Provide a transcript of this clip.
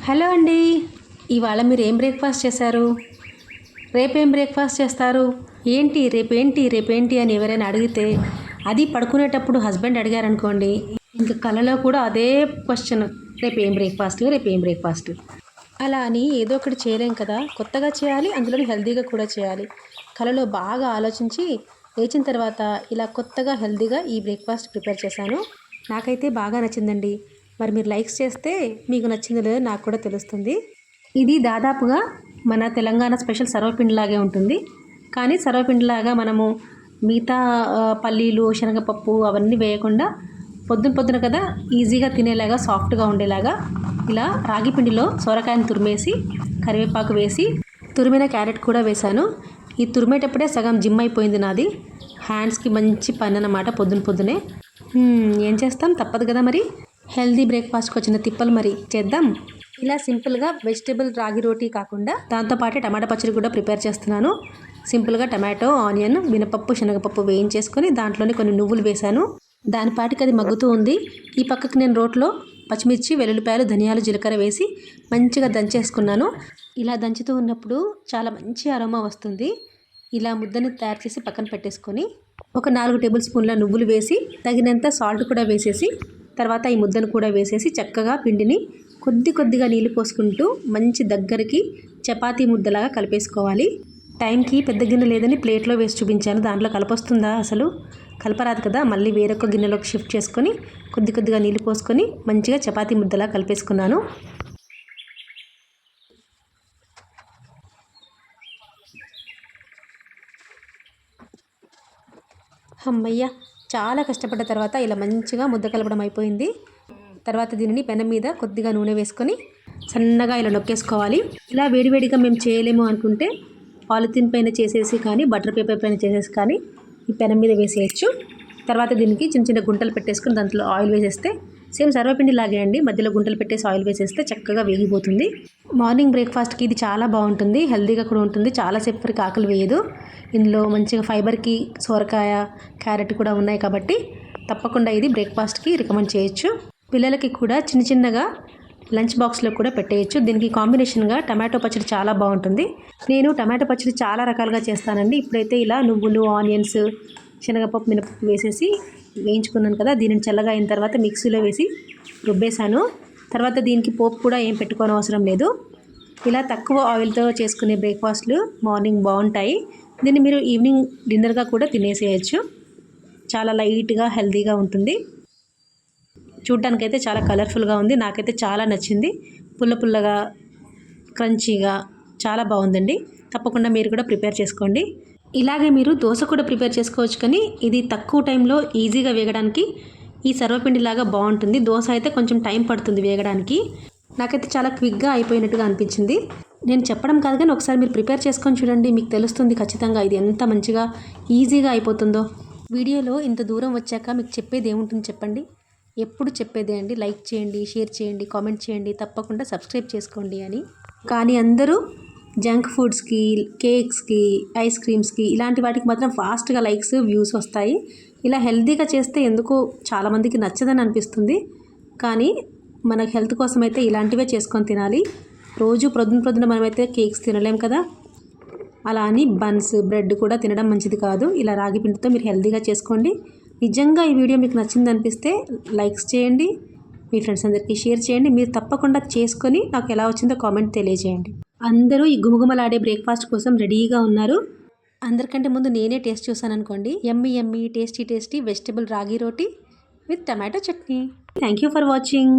Hello అండి. ఇవాళ మీరు ఏం బ్రేక్ఫాస్ట్ చేశారు? రేపేం బ్రేక్ఫాస్ట్ చేస్తారు? ఏంటి రేపేంటి రేపేంటి అని ఎవరైనా అడిగితే అది పడుకునేటప్పుడు హస్బెండ్ అడిగారనుకోండి. ఇంకా కలలో కూడా అదే క్వశ్చన్. రేపు ఏం బ్రేక్ఫాస్ట్ రేపు ఏం బ్రేక్ఫాస్ట్. అలా అని ఏదో ఒకటి చేయలేం కదా. కొత్తగా చేయాలి అందులో హెల్తీగా కూడా చేయాలి. కలలో బాగా ఆలోచించి లేచిన తర్వాత ఇలా కొత్తగా హెల్తీగా ఈ బ్రేక్ఫాస్ట్ ప్రిపేర్ చేశాను. నాకైతే బాగా నచ్చిందండి. మరి మీరు లైక్స్ చేస్తే మీకు నచ్చింది లేదో నాకు కూడా తెలుస్తుంది. ఇది దాదాపుగా మన తెలంగాణ స్పెషల్ సర్వపిండిలాగే ఉంటుంది. కానీ సర్వపిండిలాగా మనము మిగతా పల్లీలు శనగపప్పు అవన్నీ వేయకుండా పొద్దున పొద్దున కదా ఈజీగా తినేలాగా సాఫ్ట్గా ఉండేలాగా ఇలా రాగి పిండిలో సొరకాయను తురిమేసి కరివేపాకు వేసి తురిమిన క్యారెట్ కూడా వేశాను. ఈ తురిమేటప్పుడే సగం జిమ్ అయిపోయింది నాది. హ్యాండ్స్కి మంచి పని అన్నమాట పొద్దున పొద్దునే. ఏం చేస్తాం? తప్పదు కదా మరి. హెల్దీ బ్రేక్ఫాస్ట్కి వచ్చిన తిప్పలు మరి చేద్దాం. ఇలా సింపుల్గా వెజిటేబుల్ రాగి రోటీ కాకుండా దాంతోపాటు టమాటా పచ్చడి కూడా ప్రిపేర్ చేస్తున్నాను. సింపుల్గా టమాటో ఆనియన్ మినపప్పు శనగపప్పు వేయించేసుకొని దాంట్లోనే కొన్ని నువ్వులు వేశాను. దాని పాటికి అది మగ్గుతూ ఉంది. ఈ పక్కకి నేను రోట్లో పచ్చిమిర్చి వెల్లుల్లిపాయలు ధనియాలు జీలకర్ర వేసి మంచిగా దంచేసుకున్నాను. ఇలా దంచుతూ ఉన్నప్పుడు చాలా మంచి అరోమా వస్తుంది. ఇలా ముద్దని తయారు చేసి పక్కన పెట్టేసుకొని ఒక నాలుగు టేబుల్ స్పూన్ల నువ్వులు వేసి తగినంత సాల్ట్ కూడా వేసేసి తర్వాత ఈ ముద్దను కూడా వేసేసి చక్కగా పిండిని కొద్ది కొద్దిగా నీళ్ళు పోసుకుంటూ మంచి దగ్గరికి చపాతీ ముద్దలాగా కలిపేసుకోవాలి. టైంకి పెద్ద గిన్నె లేదని ప్లేట్లో వేసి చూపించాను. దాంట్లో కలపొస్తుందా అసలు? కలపరాదు కదా. మళ్ళీ వేరొక గిన్నెలోకి షిఫ్ట్ చేసుకొని కొద్ది కొద్దిగా నీళ్ళు పోసుకొని మంచిగా చపాతీ ముద్దలా కలిపేసుకున్నాను. అమ్మయ్య చాలా కష్టపడ్డ తర్వాత ఇలా మంచిగా ముద్ద కలపడం అయిపోయింది. తర్వాత దీనిని పెనం మీద కొద్దిగా నూనె వేసుకొని సన్నగా ఇలా నొక్కేసుకోవాలి. ఇలా వేడివేడిగా మేము చేయలేము అనుకుంటే పాలిథిన్ పైన చేసేసి కానీ బటర్ పేపర్ పైన చేసేసి కానీ ఈ పెనం మీద వేసేయచ్చు. తర్వాత దీనికి చిన్న చిన్న గుంటలు పెట్టేసుకొని దాంట్లో ఆయిల్ వేసేస్తే సేమ్ సర్వపిండి లాగే అండి. మధ్యలో గుంటలు పెట్టేసి ఆయిల్ వేసేస్తే చక్కగా వేగిపోతుంది. మార్నింగ్ బ్రేక్ఫాస్ట్కి ఇది చాలా బాగుంటుంది. హెల్తీగా కూడా ఉంటుంది. చాలాసేపు వరకు ఆకలి వేయదు. ఇందులో మంచిగా ఫైబర్కి సొరకాయ క్యారెట్ కూడా ఉన్నాయి కాబట్టి తప్పకుండా ఇది బ్రేక్ఫాస్ట్కి రికమెండ్ చేయొచ్చు. పిల్లలకి కూడా చిన్న చిన్నగా లంచ్ బాక్స్లో కూడా పెట్టేయచ్చు. దీనికి కాంబినేషన్గా టమాటో పచ్చడి చాలా బాగుంటుంది. నేను టమాటో పచ్చడి చాలా రకాలుగా చేస్తానండి. ఇప్పుడైతే ఇలా నువ్వులు ఆనియన్స్ శనగపప్పు మినపప్పు వేసేసి వేయించుకున్నాను కదా దీనిని చల్లగా అయిన తర్వాత మిక్సీలో వేసి రుబ్బేశాను. తర్వాత దీనికి పోపు కూడా ఏం పెట్టుకోని అవసరం లేదు. ఇలా తక్కువ ఆయిల్తో చేసుకునే బ్రేక్ఫాస్ట్లు మార్నింగ్ బాగుంటాయి. దీన్ని మీరు ఈవినింగ్ డిన్నర్గా కూడా తినేసేయచ్చు. చాలా లైట్గా హెల్తీగా ఉంటుంది. చూడ్డానికైతే చాలా కలర్ఫుల్గా ఉంది. నాకైతే చాలా నచ్చింది. పుల్ల పుల్లగా క్రంచీగా చాలా బాగుందండి. తప్పకుండా మీరు కూడా ప్రిపేర్ చేసుకోండి. ఇలాగే మీరు దోశ కూడా ప్రిపేర్ చేసుకోవచ్చు కానీ ఇది తక్కువ టైంలో ఈజీగా వేగడానికి ఈ సర్వపిండిలాగా బాగుంటుంది. దోశ అయితే కొంచెం టైం పడుతుంది వేగడానికి. నాకైతే చాలా క్విక్గా అయిపోయినట్టుగా అనిపించింది. నేను చెప్పడం కాదు కానీ ఒకసారి మీరు ప్రిపేర్ చేసుకొని చూడండి మీకు తెలుస్తుంది ఖచ్చితంగా ఇది ఎంత మంచిగా ఈజీగా అయిపోతుందో. వీడియోలో ఇంత దూరం వచ్చాక మీకు చెప్పేది ఏముంటుంది చెప్పండి? ఎప్పుడు చెప్పేదే అండి? లైక్ చేయండి షేర్ చేయండి కామెంట్ చేయండి తప్పకుండా సబ్స్క్రైబ్ చేసుకోండి అని. కానీ అందరూ జంక్ ఫుడ్స్కి కేక్స్కి ఐస్ క్రీమ్స్కి ఇలాంటి వాటికి మాత్రం ఫాస్ట్గా లైక్స్ వ్యూస్ వస్తాయి. ఇలా హెల్తీగా చేస్తే ఎందుకో చాలామందికి నచ్చదని అనిపిస్తుంది. కానీ మన హెల్త్ కోసం అయితే ఇలాంటివే చేసుకొని తినాలి. రోజు ప్రొద్దున ప్రొద్దున మనమైతే కేక్స్ తినలేం కదా. అలా అని బన్స్ బ్రెడ్ కూడా తినడం మంచిది కాదు. ఇలా రాగి పిండితో మీరు హెల్తీగా చేసుకోండి. నిజంగా ఈ వీడియో మీకు నచ్చింది అనిపిస్తే లైక్స్ చేయండి. మీ ఫ్రెండ్స్ అందరికీ షేర్ చేయండి. మీరు తప్పకుండా చేసుకొని నాకు ఎలా వచ్చిందో కామెంట్ తెలియజేయండి. అందరూ ఈ గుమగుమలాడే బ్రేక్ఫాస్ట్ కోసం రెడీగా ఉన్నారు. అందరికంటే ముందు నేనే టేస్ట్ చూసాను అనుకోండి. Yummy yummy tasty tasty vegetable ragi roti with tomato chutney. Thank you for watching